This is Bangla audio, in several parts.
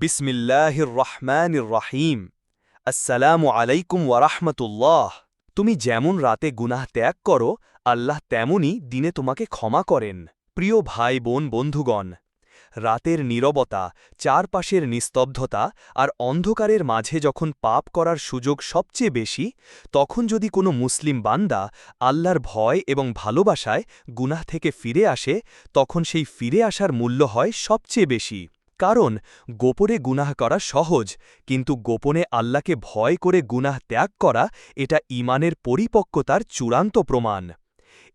বিসমিল্লাহির রহমানির রহিম। আসসালামু আলাইকুম ওয়ারাহমাতুল্লাহ তুমি যেমন রাতে গুনাহ ত্যাগ করো, আল্লাহ তেমনই দিনে তোমাকে ক্ষমা করেন। প্রিয় ভাই, বোন, বন্ধুগণ, রাতের নীরবতা, চারপাশের নিস্তব্ধতা আর অন্ধকারের মাঝে যখন পাপ করার সুযোগ সবচেয়ে বেশি, তখন যদি কোনো মুসলিম বান্দা আল্লাহর ভয় এবং ভালোবাসায় গুনাহ থেকে ফিরে আসে, তখন সেই ফিরে আসার মূল্য হয় সবচেয়ে বেশি। কারণ, গোপনে গুনাহ করা সহজ, কিন্তু গোপনে আল্লাহকে ভয় করে গুনাহ ত্যাগ করা, এটা ইমানের পরিপক্কতার চূড়ান্ত প্রমাণ।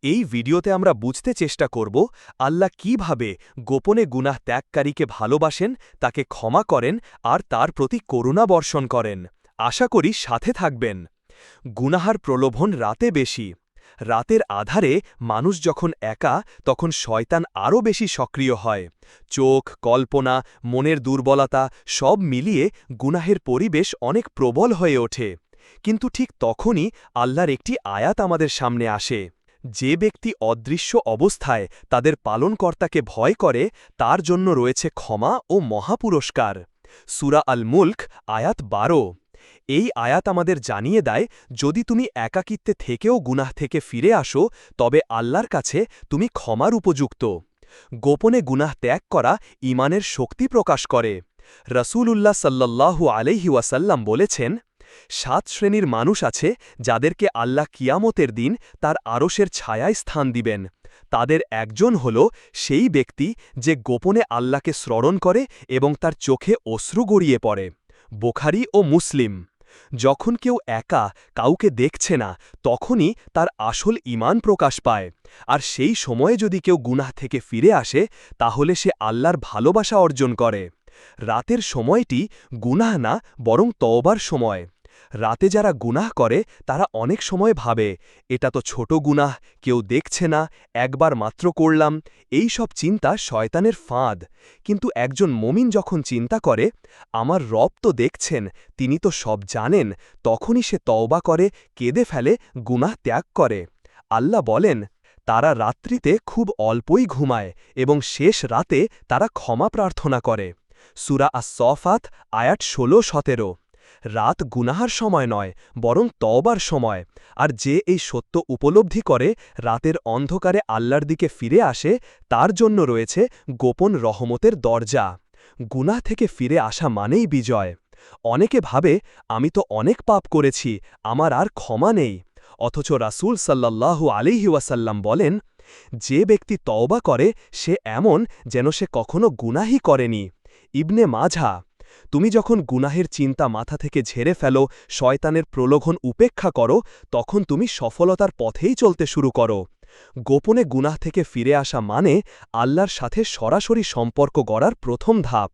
এই ভিডিওতে আমরা বুঝতে চেষ্টা করব, আল্লাহ কীভাবে গোপনে গুনাহ ত্যাগকারীকে ভালোবাসেন, তাকে ক্ষমা করেন, আর তার প্রতি করুণা বর্ষণ করেন। আশা করি সাথে থাকবেন। গুনাহার প্রলোভন রাতে বেশি। রাতের আধারে মানুষ যখন একা, তখন শয়তান আরও বেশি সক্রিয় হয়। চোখ, কল্পনা, মনের দুর্বলতা সব মিলিয়ে গুনাহের পরিবেশ অনেক প্রবল হয়ে ওঠে। কিন্তু ঠিক তখনই আল্লাহর একটি আয়াত আমাদের সামনে আসে। যে ব্যক্তি অদৃশ্য অবস্থায় তাদের পালনকর্তাকে ভয় করে, তার জন্য রয়েছে ক্ষমা ও মহাপুরস্কার। সুরা আল মুল্ক আয়াত বারো। এই আয়াত আমাদের জানিয়ে দেয়, যদি তুমি একাকিত্বে থেকেও গুনাহ থেকে ফিরে আসো, তবে আল্লাহর কাছে তুমি ক্ষমার উপযুক্ত। গোপনে গুনাহ ত্যাগ করা ইমানের শক্তি প্রকাশ করে। রসুলুল্লাহ সাল্লাল্লাহু আলহি ওয়াসাল্লাম বলেছেন, সাত শ্রেণির মানুষ আছে যাদেরকে আল্লাহ কিয়ামতের দিন তার আরশের ছায়ায় স্থান দিবেন। তাদের একজন হল সেই ব্যক্তি যে গোপনে আল্লাহকে স্মরণ করে এবং তার চোখে অশ্রু গড়িয়ে পড়ে। বোখারি ও মুসলিম। যখন কেউ একা কাউকে দেখছে না, তখনই তার আসল ইমান প্রকাশ পায়। আর সেই সময়ে যদি কেউ গুনাহ থেকে ফিরে আসে, তাহলে সে আল্লাহর ভালোবাসা অর্জন করে। রাতের সময়টি গুনাহ না, বরং তওবার সময়। রাতে যারা গুনাহ করে, তারা অনেক সময় ভাবে, এটা তো ছোট গুনাহ, কেউ দেখছে না, একবার মাত্র করলাম। এই সব চিন্তা শয়তানের ফাঁদ। কিন্তু একজন মমিন যখন চিন্তা করে, আমার রব তো দেখছেন, তিনি তো সব জানেন, তখনই সে তওবা করে, কেঁদে ফেলে, গুনাহ ত্যাগ করে। আল্লাহ বলেন, তারা রাত্রিতে খুব অল্পই ঘুমায় এবং শেষ রাতে তারা ক্ষমা প্রার্থনা করে। সুরা আস সফাত আয়াট ষোলো সতেরো। রাত গুনাহার সময় নয়, বরং তওবার সময়। আর যে এই সত্য উপলব্ধি করে, রাতের অন্ধকারে আল্লাহর দিকে ফিরে আসে, তার জন্য রয়েছে গোপন রহমতের দরজা। গুনাহ থেকে ফিরে আসা মানেই বিজয়। অনেকে ভাবে, আমি তো অনেক পাপ করেছি, আমার আর ক্ষমা নেই। অথচ রাসুল সাল্লাল্লাহু আলিহি ওয়াসাল্লাম বলেন, যে ব্যক্তি তওবা করে, সে এমন যেন সে কখনো গুনাহি করেনি। ইবনে মাঝা তুমি যখন গুনাহের চিন্তা মাথা থেকে ঝেড়ে ফেলো, শয়তানের প্রলোভন উপেক্ষা করো, তখন তুমি সফলতার পথেই চলতে শুরু করো। গোপনে গুনাহ থেকে ফিরে আসা মানে আল্লাহর সাথে সরাসরি সম্পর্ক গড়ার প্রথম ধাপ।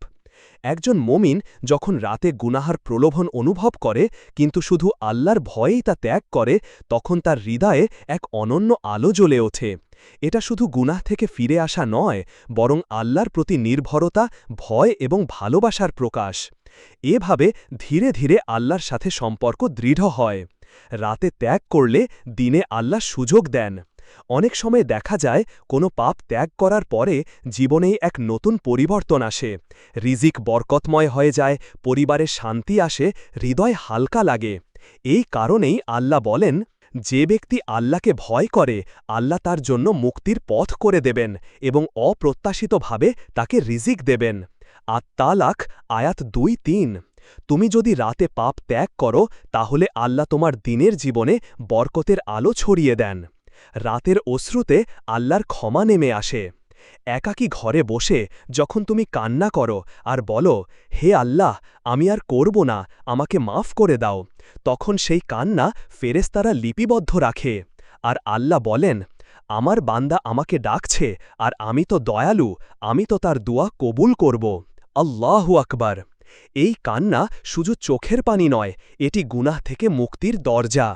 একজন মমিন যখন রাতে গুনাহার প্রলোভন অনুভব করে, কিন্তু শুধু আল্লাহর ভয়েই তা ত্যাগ করে, তখন তার হৃদয়ে এক অনন্য আলো জ্বলে ওঠে। এটা শুধু গুনাহ থেকে ফিরে আসা নয়, বরং আল্লাহর প্রতি নির্ভরতা, ভয় এবং ভালোবাসার প্রকাশ। এভাবে ধীরে ধীরে আল্লাহর সাথে সম্পর্ক দৃঢ় হয়। রাতে ত্যাগ করলে দিনে আল্লাহ সুযোগ দেন। অনেক সময় দেখা যায়, কোনো পাপ ত্যাগ করার পরে জীবনেই এক নতুন পরিবর্তন আসে। রিজিক বরকতময় হয়ে যায়, পরিবারে শান্তি আসে, হৃদয় হালকা লাগে। এই কারণেই আল্লাহ বলেন যে ব্যক্তি আল্লাহকে ভয় করে, আল্লাহ তার জন্য মুক্তির পথ করে দেবেন এবং অপ্রত্যাশিতভাবে তাকে রিজিক দেবেন। আর তালাক, আয়াত দুই তিন। তুমি যদি রাতে পাপ ত্যাগ করো, তাহলে আল্লাহ তোমার দিনের জীবনে বরকতের আলো ছড়িয়ে দেন। রাতের অশ্রুতে আল্লাহর ক্ষমা নেমে আসে। একাকি ঘরে বসে যখন তুমি কান্না করো আর বলো, হে আল্লাহ, আমি আর করব না, আমাকে মাফ করে দাও, তখন সেই কান্না ফেরেস্তারা লিপিবদ্ধ রাখে। আর আল্লাহ বলেন, আমার বান্দা আমাকে ডাকছে, আর আমি তো দয়ালু, আমি তো তার দোয়া কবুল করব। আল্লাহ আকবার। এই কান্না শুধু চোখের পানি নয়, এটি গুনাহ থেকে মুক্তির দরজা।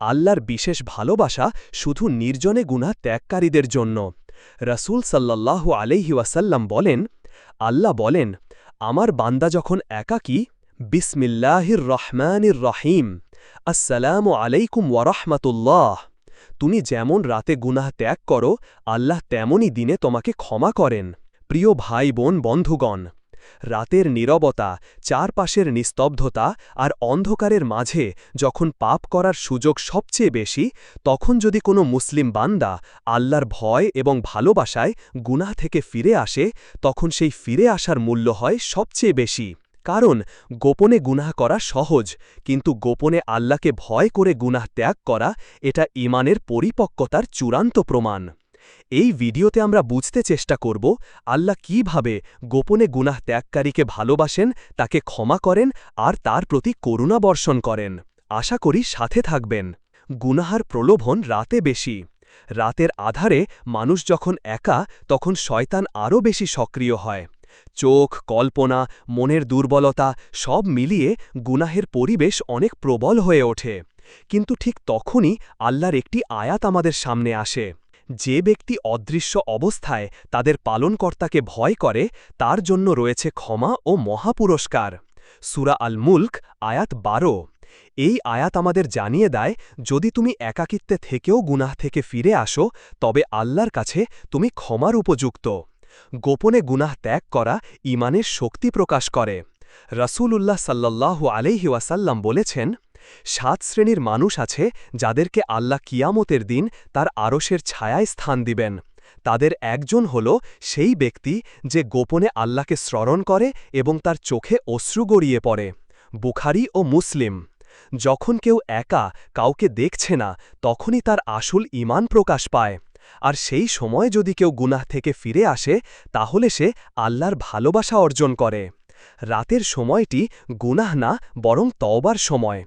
আল্লাহর বিশেষ ভালোবাসা শুধু নির্জনে গুনাহ ত্যাগকারীদের জন্য। রসুল সাল্লাহ আলহি ওয়াসাল্লাম বলেন, আল্লাহ বলেন, আমার বান্দা যখন একাকী, বিসমিল্লাহির রহমানির রহিম, আসসালামু আলাইকুম ওয়ারহমাতুল্লাহ তুমি যেমন রাতে গুনাহ ত্যাগ করো, আল্লাহ তেমনই দিনে তোমাকে ক্ষমা করেন। প্রিয় ভাই বোন বন্ধুগণ রাতের নীরবতা, চারপাশের নিস্তব্ধতা আর অন্ধকারের মাঝে যখন পাপ করার সুযোগ সবচেয়ে বেশি, তখন যদি কোনো মুসলিম বান্দা আল্লাহর ভয় এবং ভালোবাসায় গুনাহ থেকে ফিরে আসে, তখন সেই ফিরে আসার মূল্য হয় সবচেয়ে বেশি। কারণ গোপনে গুনাহ করা সহজ, কিন্তু গোপনে আল্লাহকে ভয় করে গুনাহ ত্যাগ করা, এটা ইমানের পরিপক্কতার চূড়ান্ত প্রমাণ। এই ভিডিওতে আমরা বুঝতে চেষ্টা করব, আল্লাহ কীভাবে গোপনে গুনাহ ত্যাগকারীকে ভালোবাসেন, তাকে ক্ষমা করেন আর তার প্রতি করুণা বর্ষণ করেন। আশা করি সাথে থাকবেন। গুনাহার প্রলোভন রাতে বেশি। রাতের আধারে মানুষ যখন একা, তখন শয়তান আরও বেশি সক্রিয় হয়। চোখ, কল্পনা, মনের দুর্বলতা সব মিলিয়ে গুনাহের পরিবেশ অনেক প্রবল হয়ে ওঠে। কিন্তু ঠিক তখনই আল্লাহর একটি আয়াত আমাদের সামনে আসে। যে ব্যক্তি অদৃশ্য অবস্থায় তাদের পালনকর্তাকে ভয় করে, তার জন্য রয়েছে ক্ষমা ও মহাপুরস্কার। সুরা আল মুল্ক আয়াত বারো। এই আয়াত আমাদের জানিয়ে দেয়, যদি তুমি একাকিত্বে থেকেও গুনাহ থেকে ফিরে আসো, তবে আল্লাহর কাছে তুমি ক্ষমার উপযুক্ত। গোপনে গুনাহ ত্যাগ করা ইমানের শক্তি প্রকাশ করে। রসুলুল্লাহ সাল্লাল্লাহু আলাইহি ওয়াসাল্লাম বলেছেন সাত শ্রেণির মানুষ আছে যাদেরকে আল্লাহ কিয়ামতের দিন তার আরশের ছায়ায় স্থান দিবেন। তাদের একজন হল সেই ব্যক্তি যে গোপনে আল্লাহকে স্মরণ করে এবং তার চোখে অশ্রু গড়িয়ে পড়ে, বুখারি ও মুসলিম। যখন কেউ একা কাউকে দেখছে না, তখনই তার আসল ইমান প্রকাশ পায়। আর সেই সময় যদি কেউ গুনাহ থেকে ফিরে আসে, তাহলে সে আল্লাহর ভালোবাসা অর্জন করে। রাতের সময়টি গুনাহ না, বরং তওবার সময়।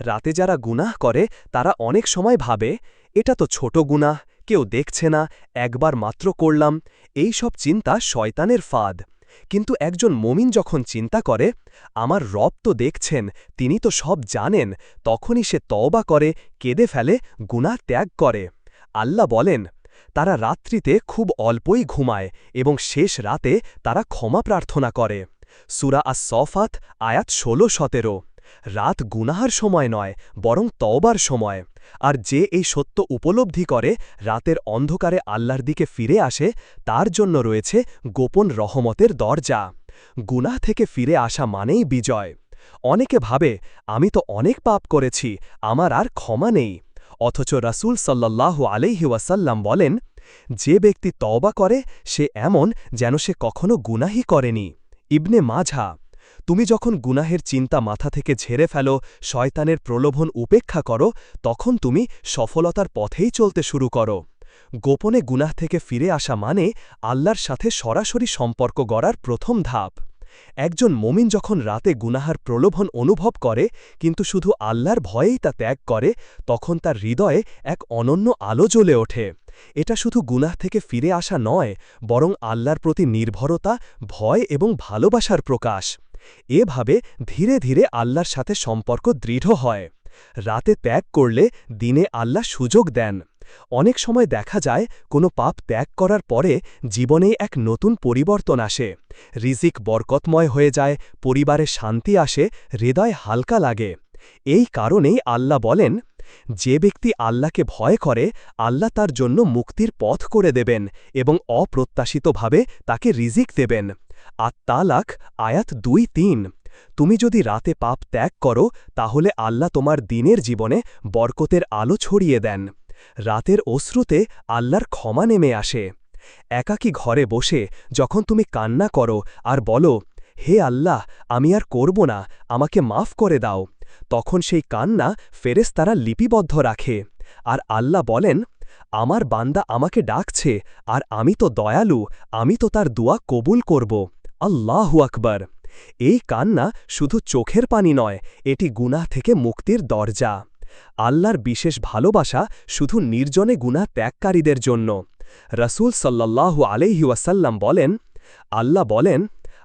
রাতে যারা গুনাহ করে, তারা অনেক সময় ভাবে, এটা তো ছোট গুনাহ, কেউ দেখছে না, একবার মাত্র করলাম। এই সব চিন্তা শয়তানের ফাঁদ। কিন্তু একজন মমিন যখন চিন্তা করে, আমার রব তো দেখছেন, তিনি তো সব জানেন, তখনই সে তওবা করে, কেঁদে ফেলে, গুনাহ ত্যাগ করে। আল্লাহ বলেন, তারা রাত্রিতে খুব অল্পই ঘুমায় এবং শেষ রাতে তারা ক্ষমা প্রার্থনা করে। সুরা আস সফাত আয়াত ষোলো সতেরো। রাত গুনাহার সময় নয়, বরং তওবার সময়। আর যে এই সত্য উপলব্ধি করে, রাতের অন্ধকারে আল্লাহর দিকে ফিরে আসে, তার জন্য রয়েছে গোপন রহমতের দরজা। গুনাহ থেকে ফিরে আসা মানেই বিজয়। অনেকে ভাবে, আমি তো অনেক পাপ করেছি, আমার আর ক্ষমা নেই। অথচ রাসুল সাল্লাহ আলাইহি বলেন, যে ব্যক্তি তওবা করে, সে এমন যেন সে কখনো গুনাহি করেনি। ইবনে মাঝা তুমি যখন গুনাহের চিন্তা মাথা থেকে ঝেড়ে ফেলো, শয়তানের প্রলোভন উপেক্ষা করো, তখন তুমি সফলতার পথেই চলতে শুরু করো। গোপনে গুনাহ থেকে ফিরে আসা মানে আল্লাহর সাথে সরাসরি সম্পর্ক গড়ার প্রথম ধাপ। একজন মমিন যখন রাতে গুনাহার প্রলোভন অনুভব করে, কিন্তু শুধু আল্লাহর ভয়েই তা ত্যাগ করে, তখন তার হৃদয়ে এক অনন্য আলো জ্বলে ওঠে। এটা শুধু গুনাহ থেকে ফিরে আসা নয়, বরং আল্লাহর প্রতি নির্ভরতা, ভয় এবং ভালোবাসার প্রকাশ। এভাবে ধীরে ধীরে আল্লাহর সাথে সম্পর্ক দৃঢ় হয়। রাতে ত্যাগ করলে দিনে আল্লাহ সুযোগ দেন। অনেক সময় দেখা যায়, কোনো পাপ ত্যাগ করার পরে জীবনে এক নতুন পরিবর্তন আসে। রিজিক বরকতময় হয়ে যায়, পরিবারে শান্তি আসে, হৃদয় হালকা লাগে। এই কারণেই আল্লাহ বলেন, যে ব্যক্তি আল্লাহকে ভয় করে, আল্লাহ তার জন্য মুক্তির পথ করে দেবেন এবং অপ্রত্যাশিতভাবে তাকে রিজিক দেবেন। আত্মালাক আয়াত দুই তিন। তুমি যদি রাতে পাপ ত্যাগ করো, তাহলে আল্লাহ তোমার দিনের জীবনে বরকতের আলো ছড়িয়ে দেন। রাতের অশ্রুতে আল্লাহর ক্ষমা নেমে আসে। একাকি ঘরে বসে যখন তুমি কান্না করো আর বলো, হে আল্লাহ, আমি আর করব না, আমাকে মাফ করে দাও। তখন সেই কান্না ফেরেস তারা লিপিবদ্ধ রাখে। আর আল্লাহ বলেন, আমার বান্দা আমাকে ডাকছে, আর আমি তো দয়ালু, আমি তো তার দোয়া কবুল করব। আল্লাহু আকবর। এই কান্না শুধু চোখের পানি নয়, এটি গুনাহ থেকে মুক্তির দরজা। আল্লাহর বিশেষ ভালোবাসা শুধু নির্জনে গুনাহ ত্যাগকারীদের জন্য। রসুল সাল্লাল্লাহু আলাইহিওয়াসাল্লাম বলেন, আল্লাহ বলেন,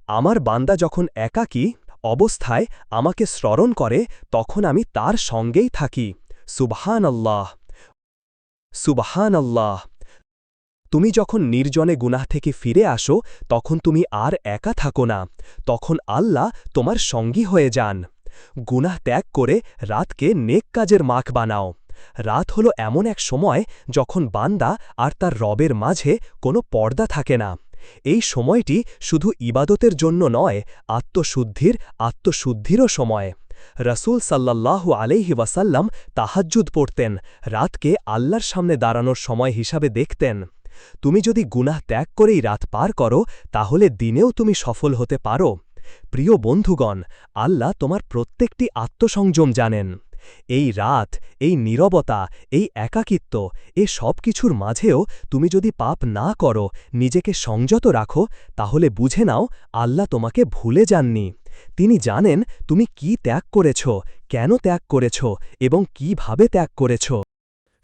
আমার বান্দা যখন একাকী অবস্থায় আমাকে স্মরণ করে, তখন আমি তার সঙ্গেই থাকি। সুবহান আল্লাহ সুবহান আল্লাহ তুমি যখন নির্জনে গুনাহ থেকে ফিরে আসো, তখন তুমি আর একা থাকো না। তখন আল্লাহ তোমার সঙ্গী হয়ে যান। গুনাহ ত্যাগ করে রাতকে নেক কাজের মাখ বানাও। রাত হল এমন এক সময় যখন বান্দা আর তার রবের মাঝে কোনো পর্দা থাকে না। এই সময়টি শুধু ইবাদতের জন্য নয়, আত্মশুদ্ধির, আত্মশুদ্ধিরও সময়। রসুল সাল্লাল্লাহু আলাইহি ওয়াসাল্লাম তাহাজ্জুদ পড়তেন, রাতকে আল্লাহর সামনে দাঁড়ানোর সময় হিসাবে দেখতেন। তুমি যদি গুনাহ ত্যাগ করেই রাত পার করো, তাহলে দিনেও তুমি সফল হতে পারো। প্রিয় বন্ধুগণ, আল্লাহ তোমার প্রত্যেকটি আত্মসংযম জানেন। এই রাত, এই নীরবতা, এই একাকিত্ব, এ সব কিছুর মাঝেও তুমি যদি পাপ না করো, নিজেকে সংযত রাখো, তাহলে বুঝে নাও আল্লাহ তোমাকে ভুলে যাননি। তিনি জানেন তুমি কি ত্যাগ করেছ, কেন ত্যাগ করেছ এবং কীভাবে ত্যাগ করেছ।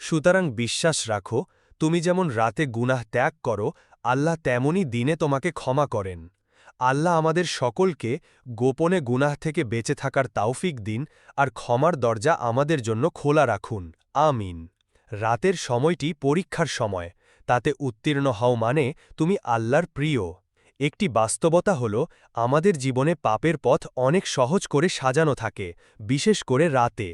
সুতরাং বিশ্বাস রাখো তুমি যেমন রাতে গুনাহ ত্যাগ করো, আল্লাহ তেমনই দিনে তোমাকে ক্ষমা করেন। আল্লাহ আমাদের সকলকে গোপনে গুনাহ থেকে বেঁচে থাকার তাওফিক দিন আর ক্ষমার দরজা আমাদের জন্য খোলা রাখুন। আমিন। রাতের সময়টি পরীক্ষার সময়, তাতে উত্তীর্ণ হও মানে তুমি আল্লাহর প্রিয়। একটি বাস্তবতা হল, আমাদের জীবনে পাপের পথ অনেক সহজ করে সাজানো থাকে, বিশেষ করে রাতে।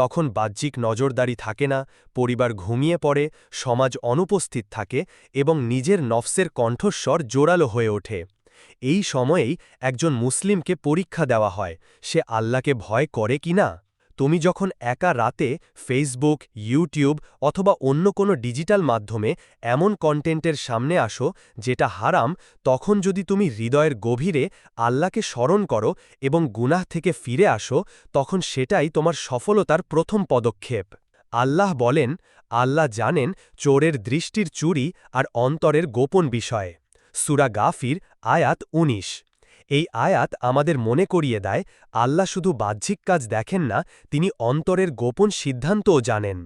তখন বাহ্যিক নজরদারি থাকে না, পরিবার ঘুমিয়ে পড়ে, সমাজ অনুপস্থিত থাকে এবং নিজের নফসের কণ্ঠস্বর জোরালো হয়ে ওঠে। এই সময়েই একজন মুসলিমকে পরীক্ষা দেওয়া হয়, সে আল্লাহকে ভয় করে কি না? তুমি যখন একা রাতে ফেসবুক ইউটিউব অথবা অন্য কোনো ডিজিটাল মাধ্যমে এমন কন্টেন্টের সামনে আসো যেটা হারাম, তখন যদি তুমি হৃদয়ের গভীরে আল্লাহকে স্মরণ করো এবং গুনাহ থেকে ফিরে আসো, তখন সেটাই তোমার সফলতার প্রথম পদক্ষেপ। আল্লাহ বলেন, আল্লাহ জানেন চোরের দৃষ্টির চুরি আর অন্তরের গোপন বিষয়ে। সুরা গাফির, আয়াত ১৯ এই আয়াত আমাদের মনে করিয়ে দেয়, আল্লাহ শুধু বাহ্যিক কাজ দেখেন না, তিনি অন্তরের গোপন সিদ্ধান্তও জানেন।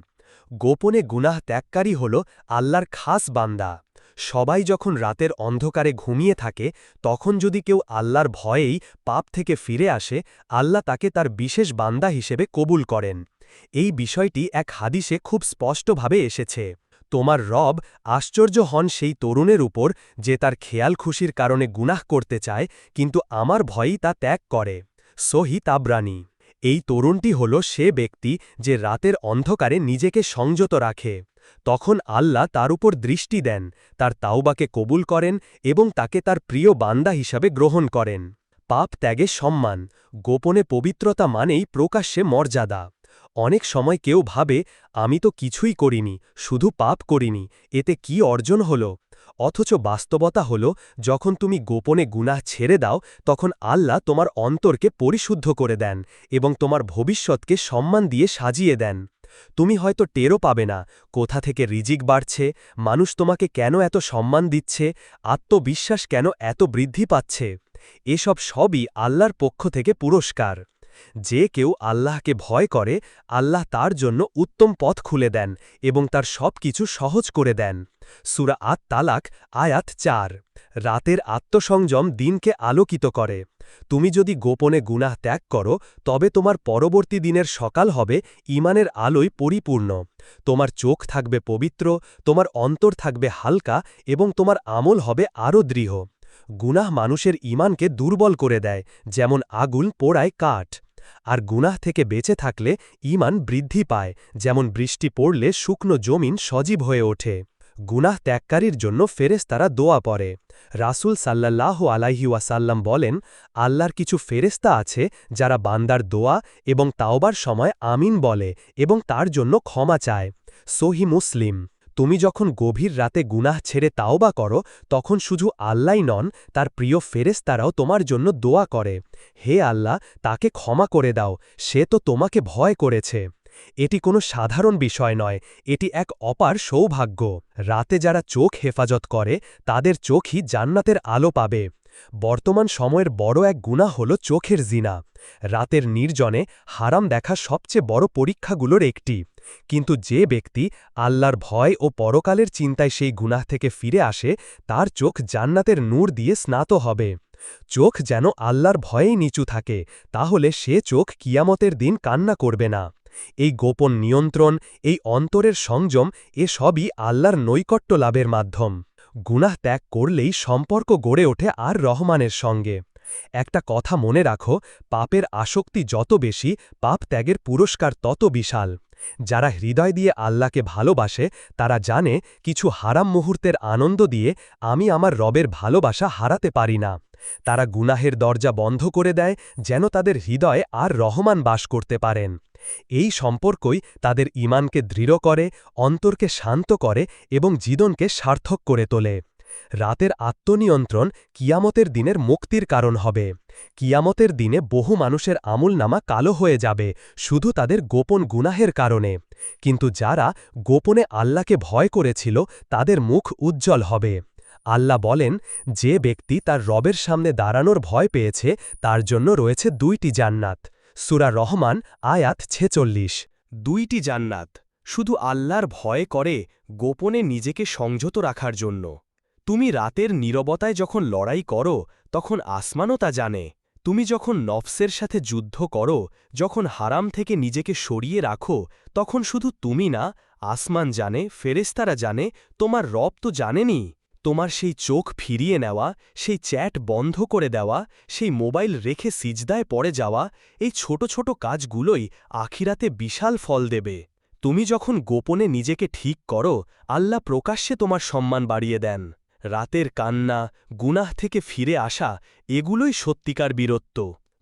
গোপনে গুনাহ ত্যাগকারী হল আল্লাহর খাস বান্দা। সবাই যখন রাতের অন্ধকারে ঘুমিয়ে থাকে, তখন যদি কেউ আল্লাহর ভয়েই পাপ থেকে ফিরে আসে, আল্লাহ তাকে তার বিশেষ বান্দা হিসেবে কবুল করেন। এই বিষয়টি এক হাদিসে খুব স্পষ্টভাবে এসেছে। তোমার রব আশ্চর্য হন সেই তরুণের উপর যে তার খেয়াল খুশির কারণে গুনাহ করতে চায়, কিন্তু আমার ভয়ই তা ত্যাগ করে। সহি তাবরানি। এই তরুণটি হল সে ব্যক্তি যে রাতের অন্ধকারে নিজেকে সংযত রাখে। তখন আল্লাহ তার উপর দৃষ্টি দেন, তার তাওবাকে কবুল করেন এবং তাকে তার প্রিয় বান্দা হিসাবে গ্রহণ করেন। পাপ ত্যাগে সম্মান, গোপনে পবিত্রতা মানেই প্রকাশ্যে মর্যাদা। অনেক সময় কেউ ভাবে, আমি তো কিছুই করিনি, শুধু পাপ করিনি, এতে কি অর্জন হল? অথচ বাস্তবতা হল, যখন তুমি গোপনে গুনাহ ছেড়ে দাও, তখন আল্লাহ তোমার অন্তরকে পরিশুদ্ধ করে দেন এবং তোমার ভবিষ্যৎকে সম্মান দিয়ে সাজিয়ে দেন। তুমি হয়তো টেরও পাবে না, কোথা থেকে রিজিক বাড়ছে, মানুষ তোমাকে কেন এত সম্মান দিচ্ছে, আত্মবিশ্বাস কেন এত বৃদ্ধি পাচ্ছে। এসব সবই আল্লাহর পক্ষ থেকে পুরস্কার। যে কেউ আল্লাহকে ভয় করে, আল্লাহ তার জন্য উত্তম পথ খুলে দেন এবং তার সব কিছু সহজ করে দেন। সুরা আত তালাক আয়াত চার। রাতের আত্মসংযম দিনকে আলোকিত করে। তুমি যদি গোপনে গুনাহ ত্যাগ করো, তবে তোমার পরবর্তী দিনের সকাল হবে ইমানের আলোয় পরিপূর্ণ। তোমার চোখ থাকবে পবিত্র, তোমার অন্তর থাকবে হালকা এবং তোমার আমল হবে আরও দৃঢ়। গুনাহ মানুষের ইমানকে দুর্বল করে দেয়, যেমন আগুন পোড়ায় কাঠ। আর গুনাহ থেকে বেঁচে থাকলে ইমান বৃদ্ধি পায়, যেমন বৃষ্টি পড়লে শুকনো জমিন সজীব হয়ে ওঠে। গুনাহ ত্যাগকারীর জন্য ফেরেস্তারা দোয়া পড়ে। রাসুল সাল্লাহ আলাইহি ওয়াসাল্লাম বলেন, আল্লাহর কিছু ফেরেস্তা আছে যারা বান্দার দোয়া এবং তাওবার সময় আমিন বলে এবং তার জন্য ক্ষমা চায়। সহি মুসলিম তুমি যখন গভীর রাতে গুনাহ ছেড়ে তাওবা করো, তখন শুধু আল্লাই নন, তার প্রিয় ফেরেস্তারাও তোমার জন্য দোয়া করে। হে আল্লাহ, তাকে ক্ষমা করে দাও, সে তো তোমাকে ভয় করেছে। এটি কোনো সাধারণ বিষয় নয়, এটি এক অপার সৌভাগ্য। রাতে যারা চোখ হেফাজত করে, তাদের চোখই জান্নাতের আলো পাবে। বর্তমান সময়ের বড় এক গুণা হল চোখের জিনা। রাতের নির্জনে হারাম দেখা সবচেয়ে বড় পরীক্ষাগুলোর একটি। কিন্তু যে ব্যক্তি আল্লাহর ভয় ও পরকালের চিন্তায় সেই গুনাহ থেকে ফিরে আসে, তার চোখ জান্নাতের নূর দিয়ে স্নাত হবে। চোখ যেন আল্লাহর ভয়েই নিচু থাকে, তাহলে সে চোখ কিয়ামতের দিন কান্না করবে না। এই গোপন নিয়ন্ত্রণ, এই অন্তরের সংযম, এ সবই আল্লাহর নৈকট্য লাভের মাধ্যম। গুনাহ ত্যাগ করলেই সম্পর্ক গড়ে ওঠে আর রহমানের সঙ্গে। একটা কথা মনে রাখো, পাপের আসক্তি যত বেশি, পাপ ত্যাগের পুরস্কার তত বিশাল। যারা হৃদয় দিয়ে আল্লাহকে ভালোবাসে, তারা জানে কিছু হারাম মুহূর্তের আনন্দ দিয়ে আমি আমার রবের ভালোবাসা হারাতে পারি না। তারা গুনাহের দরজা বন্ধ করে দেয়, যেন তাদের হৃদয়ে আর রহমান বাস করতে পারেন। এই সম্পর্কই তাদের ইমানকে দৃঢ় করে, অন্তরকে শান্ত করে এবং জীবনকে সার্থক করে তোলে। রাতের আত্মনিয়ন্ত্রণ কিয়ামতের দিনের মুক্তির কারণ হবে। কিয়ামতের দিনে বহু মানুষের আমুল নামা কালো হয়ে যাবে, শুধু তাদের গোপন গুনাহের কারণে। কিন্তু যারা গোপনে আল্লাহকে ভয় করেছিল, তাদের মুখ উজ্জ্বল হবে। আল্লাহ বলেন, যে ব্যক্তি তার রবের সামনে দাঁড়ানোর ভয় পেয়েছে, তার জন্য রয়েছে দুইটি জান্নাত। সুরা রহমান, আয়াত ছেচল্লিশ। দুইটি জান্নাত। শুধু আল্লাহর ভয় করে গোপনে নিজেকে সংযত রাখার জন্য। তুমি রাতের নীরবতায় যখন লড়াই করো, তখন আসমানও তা জানে। তুমি যখন নফসের সাথে যুদ্ধ করো, যখন হারাম থেকে নিজেকে সরিয়ে রাখো, তখন শুধু তুমি না, আসমান জানে ফেরেস্তারা জানে, তোমার রব তো জানেনি। তোমার সেই চোখ ফিরিয়ে নেওয়া, সেই চ্যাট বন্ধ করে দেওয়া, সেই মোবাইল রেখে সিজদায় পড়ে যাওয়া, এই ছোট ছোট কাজগুলোই আখিরাতে বিশাল ফল দেবে। তুমি যখন গোপনে নিজেকে ঠিক করো, আল্লাহ প্রকাশ্যে তোমার সম্মান বাড়িয়ে দেন। রাতের কান্না, গুনাহ থেকে ফিরে আসা, এগুলোই সত্যিকার বীরত্ব।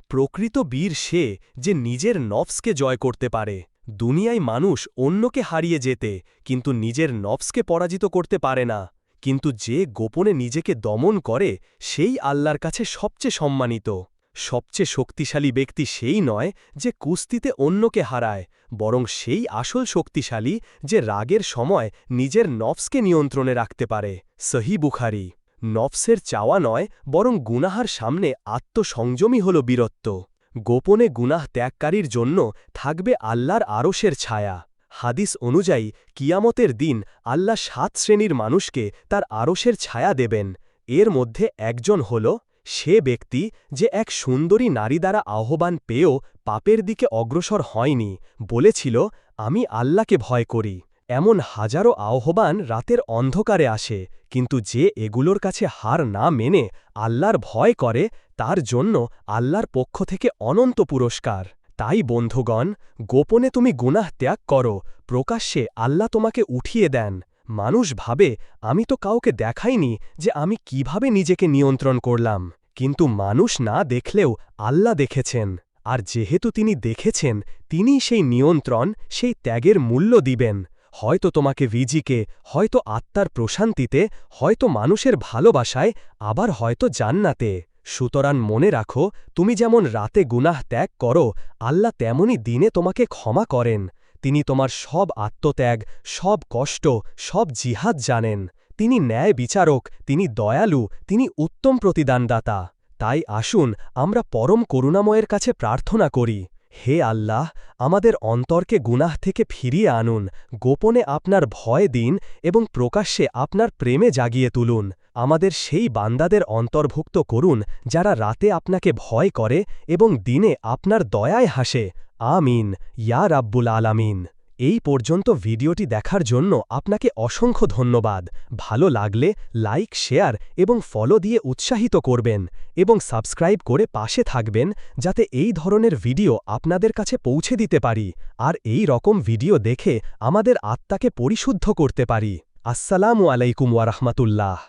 প্রকৃত বীর সে যে নিজের নফসকে জয় করতে পারে। দুনিয়ায় মানুষ অন্যকে হারিয়ে যেতে, কিন্তু নিজের নফসকে পরাজিত করতে পারে না। কিন্তু যে গোপনে নিজেকে দমন করে, সেই আল্লাহর কাছে সবচেয়ে সম্মানিত। সবচেয়ে শক্তিশালী ব্যক্তি সেই নয় যে কুস্তিতে অন্যকে হারায়, বরং সেই আসল শক্তিশালী যে রাগের সময় নিজের নফসকে নিয়ন্ত্রণে রাখতে পারে। সহি বুখারি। নফসের চাওয়া নয়, বরং গুনাহার সামনে আত্মসংযমী হল বীরত্ব। গোপনে গুনাহ ত্যাগকারীর জন্য থাকবে আল্লাহর আরশের ছায়া। হাদিস অনুযায়ী, কিয়ামতের দিন আল্লাহ সাত শ্রেণির মানুষকে তার আরশের ছায়া দেবেন। এর মধ্যে একজন হল সে ব্যক্তি যে এক সুন্দরী নারী দ্বারা আহ্বান পেয়েও পাপের দিকে অগ্রসর হয়নি, বলেছিল, আমি আল্লাহকে ভয় করি। এমন হাজারো আহ্বান রাতের অন্ধকারে আসে, কিন্তু যে এগুলোর কাছে হার না মেনে আল্লাহর ভয় করে, তার জন্য আল্লাহর পক্ষ থেকে অনন্ত পুরস্কার। তাই, বন্ধুগণ, গোপনে তুমি গুনাহ ত্যাগ করো। প্রকাশ্যে আল্লাহ তোমাকে উঠিয়ে দেন। মানুষ ভাবে, আমি তো কাউকে দেখাইনি যে আমি কীভাবে নিজেকে নিয়ন্ত্রণ করলাম। কিন্তু মানুষ না দেখলেও আল্লাহ দেখেছেন, আর যেহেতু তিনি দেখেছেন তিনি সেই নিয়ন্ত্রণ, সেই ত্যাগের মূল্য দিবেন। হয়তো তোমাকে ভিজিকে হয়তো আত্মার প্রশান্তিতে, হয়তো মানুষের ভালোবাসায়, আবার হয়তো জান্নাতে। সুতরাং মনে রাখো, তুমি যেমন রাতে গুনাহ ত্যাগ করো, আল্লাহ তেমনই দিনে তোমাকে ক্ষমা করেন। তিনি তোমার সব আত্মত্যাগ, সব কষ্ট, সব জিহাদ জানেন। তিনি ন্যায় বিচারক, তিনি দয়ালু, তিনি উত্তম প্রতিদানদাতা। তাই আসুন, আমরা পরম করুণাময়ের কাছে প্রার্থনা করি। হে আল্লাহ, আমাদের অন্তরকে গুনাহ থেকে ফিরিয়ে আনুন। গোপনে আপনার ভয় দিন এবং প্রকাশ্যে আপনার প্রেমে জাগিয়ে তুলুন। আমাদের সেই বান্দাদের অন্তর্ভুক্ত করুন, যারা রাতে আপনাকে ভয় করে এবং দিনে আপনার দয়ায় হাসে। আমিন। ইয়া রাব্বুল আলামিন। এই পর্যন্ত ভিডিওটি দেখার জন্য আপনাকে অসংখ্য ধন্যবাদ। ভালো লাগলে লাইক, শেয়ার এবং ফলো দিয়ে উৎসাহিত করবেন এবং সাবস্ক্রাইব করে পাশে থাকবেন, যাতে এই ধরনের ভিডিও আপনাদের কাছে পৌঁছে দিতে পারি। আর এই রকম ভিডিও দেখে আমাদের আত্মাকে পরিশুদ্ধ করতে পারি। আসসালামু আলাইকুম ওয়ারহমাতুল্লাহ